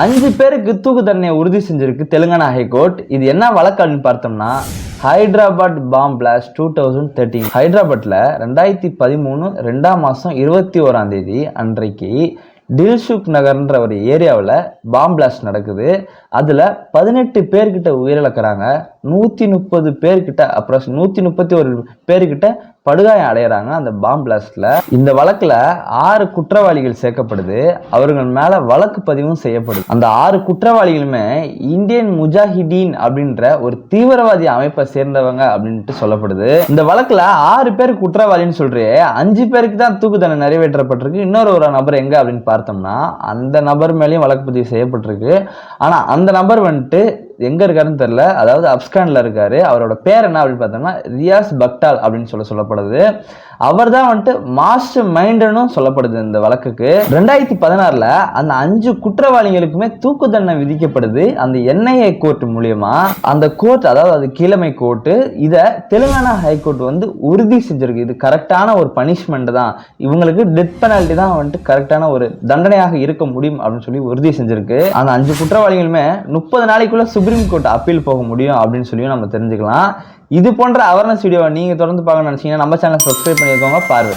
அஞ்சு பேருக்கு தூக்கு தண்டனையை உறுதி செஞ்சிருக்கு தெலுங்கானா ஹைகோர்ட். இது என்ன வழக்கு அப்படின்னு பார்த்தோம்னா Hyderabad bomb blast two thousand thirteen ஹைதராபாத்தில் ரெண்டாயிரத்தி பதிமூணு ரெண்டாம் மாதம் இருபத்தி ஓராம் தேதி அன்றைக்கு டில்சுக் நகர்ன்ற ஒரு ஏரியாவில் பாம் பிளாஸ்ட் நடக்குது. அதில் பதினெட்டு பேர்கிட்ட உயிரிழக்கிறாங்க. நூற்றி முப்பது பேர்கிட்ட அப்புறம் நூற்றி முப்பத்தி ஒரு பேர்கிட்ட படுகாயம் அடையிறாங்க அந்த பாம் பிளாஸ்டில் இந்த வழக்கில் ஆறு குற்றவாளிகள் சேர்க்கப்படுது. அவர்கள் மேலே வழக்கு பதிவும் செய்யப்படுது. அந்த ஆறு குற்றவாளிகளுமே இந்தியன் முஜாஹிதீன் அப்படின்ற ஒரு தீவிரவாதி அமைப்பை சேர்ந்தவங்க அப்படின்ட்டு சொல்லப்படுது. இந்த வழக்கில் ஆறு பேர் குற்றவாளின்னு சொல்றே அஞ்சு பேருக்கு தான் தூக்கு தண்டனை நிறைவேற்றப்பட்டிருக்கு. இன்னொரு ஒரு நபர் எங்கே அப்படின்னு பார்த்தோம்னா அந்த நபர் மேலேயும் வழக்கு பதிவு செய்யப்பட்டிருக்கு. ஆனால் அந்த அந்த நம்பர் வந்துட்டு எங்க இருக்காருன்னு தெரியல. அதாவது அப்ஸ்கான்ல இருக்காரு. அவரோட பேர் என்ன அப்படின்னு பார்த்தோம்னா ரியாஸ் பக்டால் அப்படின்னு சொல்ல சொல்லப்படுது. அவர் தான் வந்துட்டு மாஸ்டர் மைண்டுன்னு சொல்லப்படுது இந்த வழக்குக்கு. ரெண்டாயிரத்தி பதினாறுல அந்த அஞ்சு குற்றவாளிகளுக்குமே தூக்கு தண்டனை விதிக்கப்படுது. அந்த என்ஐஏ கோர்ட் மூலியமா. அந்த கோர்ட் அதாவது அது கீழமை கோர்ட்டு இதை தெலுங்கானா ஹைகோர்ட் வந்து உறுதி செஞ்சிருக்கு. இது கரெக்டான ஒரு பனிஷ்மெண்ட் தான். இவங்களுக்கு டெத் பெனால்ட்டி தான் வந்துட்டு கரெக்டான ஒரு தண்டனையாக இருக்க முடியும் அப்படின்னு சொல்லி உறுதி செஞ்சிருக்கு. அந்த அஞ்சு குற்றவாளிகளுமே முப்பது நாளைக்குள்ள சுப்ரீம் கோர்ட் அப்பீல் போக முடியும் அப்படின்னு சொல்லியும் நம்ம தெரிஞ்சுக்கலாம். இது போன்ற அவேர்னஸ் வீடியோவை நீங்கள் தொடர்ந்து பார்க்க நினச்சிங்கன்னா நம்ம சேனல் சப்ஸ்கிரைப் பண்ணியிருக்கோங்க பார்வை